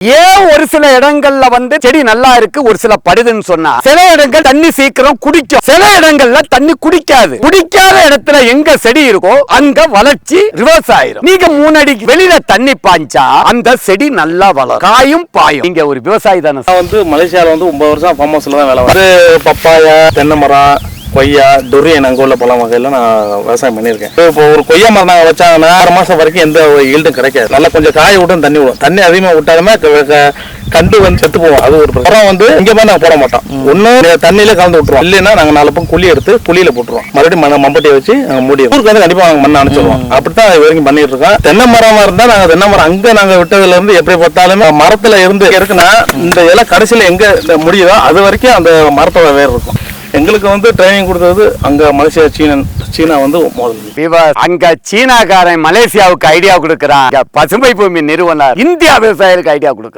ஏன் ஒரு சில இடங்கள்ல வந்து செடி நல்லா இருக்கு ஒரு சில படுதுன்னு சொன்னா? சில இடங்கள் தண்ணி சீக்கிரம் குடிக்கும். சில இடங்கள்ல தண்ணி குடிக்காது. குடிக்காத இடத்துல எங்க செடி இருக்கோ அங்க வளர்ச்சி ரிவர்ஸ் ஆயிரும். நீங்க மூணு அடிக்கு வெளியில தண்ணி பாய்ச்சா அந்த செடி நல்லா வளரும். காயும் பாயும். நீங்க ஒரு விவசாயி தானே வந்து மலேசியாவில் வந்து ஒன்பது வருஷம் ஃபார்ம் ஹவுஸில் தான் வேலை பப்பாயா தென்னை மரம் கொய்யா டொரியன் உள்ள பழம் வகையில் நான் விவசாயம் பண்ணியிருக்கேன். இப்போ ஒரு கொய்யா மரம் நாங்கள் வச்சாங்கன்னா ஆறு மாதம் வரைக்கும் எந்த ஈல்டும் கிடைக்காது. நல்லா கொஞ்சம் காய விட்டும் தண்ணி விடும். தண்ணி அதிகமாக விட்டாலுமே கண்டு வந்து செத்து போவோம். அது ஒரு. உரம் வந்து இங்கே போய் நாங்கள் போட மாட்டோம். ஒன்று தண்ணியில கலந்து விட்டுருவோம். இல்லைன்னா நாங்கள் நாலு பக்கம் குழி எடுத்து குழியில போட்டுருவோம். மறுபடியும் மண்ணை மம்பட்டியை வச்சு நாங்கள் மூடி ஊருக்கு வந்து கண்டிப்பாக நாங்கள் மண்ணை அனுப்பிச்சிடுவோம் அப்படித்தான் இது வரைக்கும் பண்ணிட்டு இருக்கோம். தென்னை மரமா இருந்தால் நாங்கள் தென்னை மரம் அங்கே நாங்கள் விட்டதுல இருந்து எப்படி பார்த்தாலுமே மரத்தில் இருந்து இருக்குன்னா இந்த இலை கடைசியில் எங்கே முடியுதோ அது வரைக்கும் அந்த மரத்தோட வேர் இருக்கும். எங்களுக்கு வந்து ட்ரைனிங் கொடுத்தது அங்கே மலேசியா சீனன் சீனா வந்து முதல்ல. அங்க சீனாக்காரன் மலேசியாவுக்கு ஐடியா கொடுக்கறான். பசுமை பூமி நிறுவனர் இந்தியா விவசாயிகளுக்கு ஐடியா கொடுக்குறான்.